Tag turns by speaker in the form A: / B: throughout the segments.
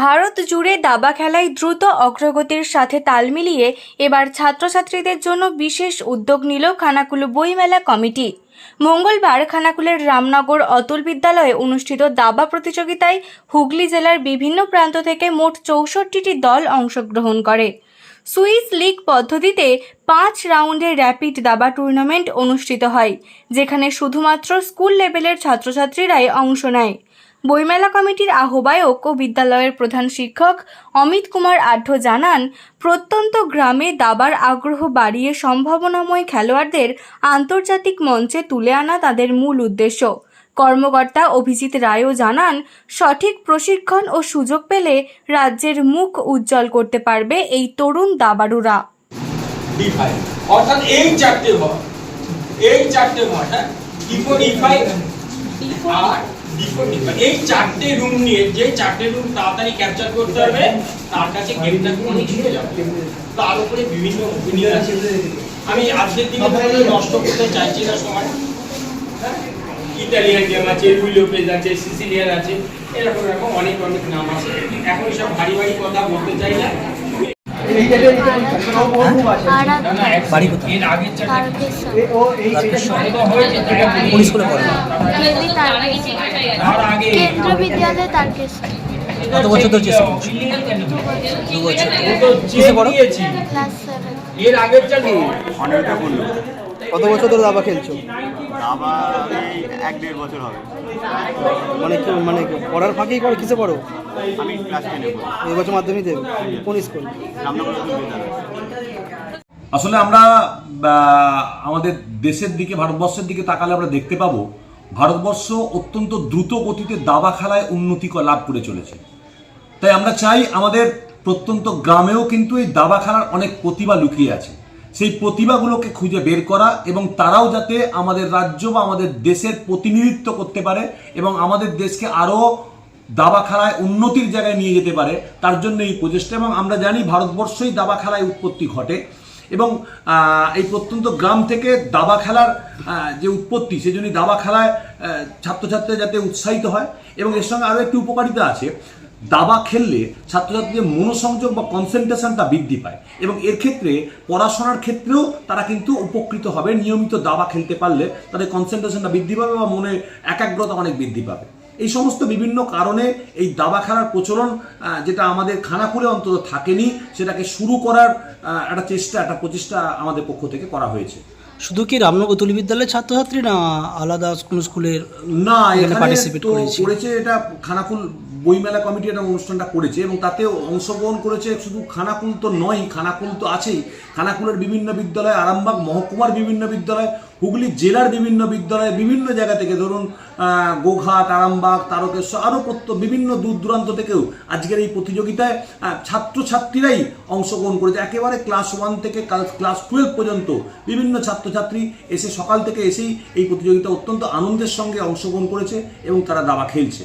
A: ভারত জুড়ে দাবা খেলায় দ্রুত অগ্রগতির সাথে তাল মিলিয়ে এবার ছাত্রছাত্রীদের জন্য বিশেষ উদ্যোগ নিল খানাকুল বইমেলা কমিটি। মঙ্গলবার খানাকুলের রামনগর অতুল বিদ্যালয়ে অনুষ্ঠিত দাবা প্রতিযোগিতায় হুগলি জেলার বিভিন্ন প্রান্ত থেকে মোট চৌষট্টিটি দল অংশগ্রহণ করে। সুইস লিগ পদ্ধতিতে পাঁচ রাউন্ডের র্যাপিড দাবা টুর্নামেন্ট অনুষ্ঠিত হয়, যেখানে শুধুমাত্র স্কুল লেভেলের ছাত্রছাত্রীরাই অংশ নেয়। বইমেলা কমিটির আহ্বায়ক ও বিদ্যালয়ের প্রধান শিক্ষক অমিত কুমার আঢ্য জানান প্রত্যন্ত গ্রামে দাবার আগ্রহ বাড়িয়ে সম্ভাবনাময় খেলোয়াড়দের আন্তর্জাতিক মঞ্চে তুলে আনা তাদের মূল উদ্দেশ্য। কর্মকর্তা অভিজিৎ রায়ও জানান সঠিক প্রশিক্ষণ ও সুযোগ পেলে রাজ্যের মুখ উজ্জ্বল করতে পারবে এই তরুণ দাবাড়ুরা।
B: ডি অর্থাৎ এই চারটে এই চারটে হ্যাঁ? ফাইভ এই চারটে রুম নিয়ে যে চারটে রুম তাড়াতাড়ি ক্যাপচার করতে হবে তার কাছে গেমটা অনেক হয়ে যাবে। তার উপরে বিভিন্ন ওপিনিয়ন আছে। আমি আজকের দিনে কোনো নষ্ট করতে চাইছি না সময়। হ্যাঁ? ইতালিয়ান গেম আছে রুই লোপেজ আছে সিসিলিয়ান আছে এরকম এরকম অনেক অনেক নাম আছে। এখন সব ভারী ভারী কথা বলতে চাই না।
C: বাড়ি কোথায়? কোন স্কুলে পড়ে
D: কেন্দ্র বিদ্যালয় তারকেশ্বর
C: কত বছর ধরে চেষ্টা করছ? দু বছর কিসে পড়ো?
B: এর আগের চারটে
E: অনেকটা বলল
F: কত বছর ধরে দাবা খেলছো?
E: এই এক দেড় বছর হবে।
F: মানে কি মানে পড়ার ফাঁকেই করো কিসে পড়ো?
E: আমি ক্লাস টেনে
F: এই বছর মাধ্যমিক? দেবে কোন স্কুল?
G: আসলে আমরা আমাদের দেশের দিকে ভারতবর্ষের দিকে তাকালে আমরা দেখতে পাবো ভারতবর্ষ অত্যন্ত দ্রুত গতিতে দাবা খেলায় উন্নতি লাভ করে চলেছে। তাই আমরা চাই আমাদের প্রত্যন্ত গ্রামেও কিন্তু এই দাবা খেলার অনেক প্রতিভা লুকিয়ে আছে। সেই প্রতিভাগুলোকে খুঁজে বের করা এবং তারাও যাতে আমাদের রাজ্য বা আমাদের দেশের প্রতিনিধিত্ব করতে পারে এবং আমাদের দেশকে আরও দাবা খেলায় উন্নতির জায়গায় নিয়ে যেতে পারে, তার জন্য এই প্রচেষ্টা এবং আমরা জানি ভারতবর্ষই দাবা খেলায় উৎপত্তি ঘটে এবং এই প্রত্যন্ত গ্রাম থেকে দাবা খেলার যে উৎপত্তি সেই জন্য দাবা খেলায় ছাত্রছাত্রীরা যাতে উৎসাহিত হয় এবং এর সঙ্গে আরও একটি উপকারিতা আছে। দাবা খেললে ছাত্রছাত্রীদের মনোসংযোগ বা কনসেন্ট্রেশনটা বৃদ্ধি পায়। এবং এর ক্ষেত্রে পড়াশোনার ক্ষেত্রেও তারা কিন্তু উপকৃত হবে। নিয়মিত দাবা খেলতে পারলে তাদের কনসেন্ট্রেশনটা বৃদ্ধি পাবে বা মনে একাগ্রতা অনেক বৃদ্ধি পাবে। এই সমস্ত বিভিন্ন কারণে এই দাবা খেলার প্রচলন যেটা আমাদের খানাকুলে অন্তত থাকেনি সেটাকে শুরু করার একটা চেষ্টা একটা প্রচেষ্টা আমাদের পক্ষ থেকে করা হয়েছে।
C: শুধু কি রামনগর তুলি বিদ্যালয়ের ছাত্রছাত্রী না আলাদা কোনো স্কুলের
G: না
C: এখানে করেছে।
G: করেছে এটা খানাকুল বইমেলা কমিটি একটা অনুষ্ঠানটা করেছে এবং তাতে অংশগ্রহণ করেছে শুধু খানাকুল তো নয়, খানাকুল তো আছেই। খানাকুলের বিভিন্ন বিদ্যালয়, আরামবাগ মহকুমার বিভিন্ন বিদ্যালয়, হুগলি জেলার বিভিন্ন বিদ্যালয়, বিভিন্ন জায়গা থেকে ধরুন গোঘাট, আরামবাগ, তারকেশ্বর আরও বিভিন্ন দূর দূরান্ত থেকেও আজকের এই প্রতিযোগিতায় ছাত্রছাত্রীরাই অংশগ্রহণ করেছে। একেবারে ক্লাস ওয়ান থেকে ক্লাস টুয়েলভ পর্যন্ত বিভিন্ন ছাত্রছাত্রী এসে সকাল থেকে এসেই এই প্রতিযোগিতা অত্যন্ত আনন্দের সঙ্গে অংশগ্রহণ করেছে এবং তারা দাবা খেলছে।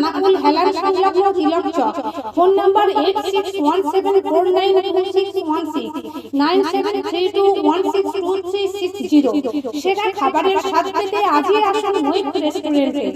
H: খানাকুল হেলার সংলগ্ন Tilak Chak. Phone number eight six one seven four nine one six nine seven three two one six সেরা খাবারের স্বাদ পেতে আজই আসুন রেস্টুরেন্টে।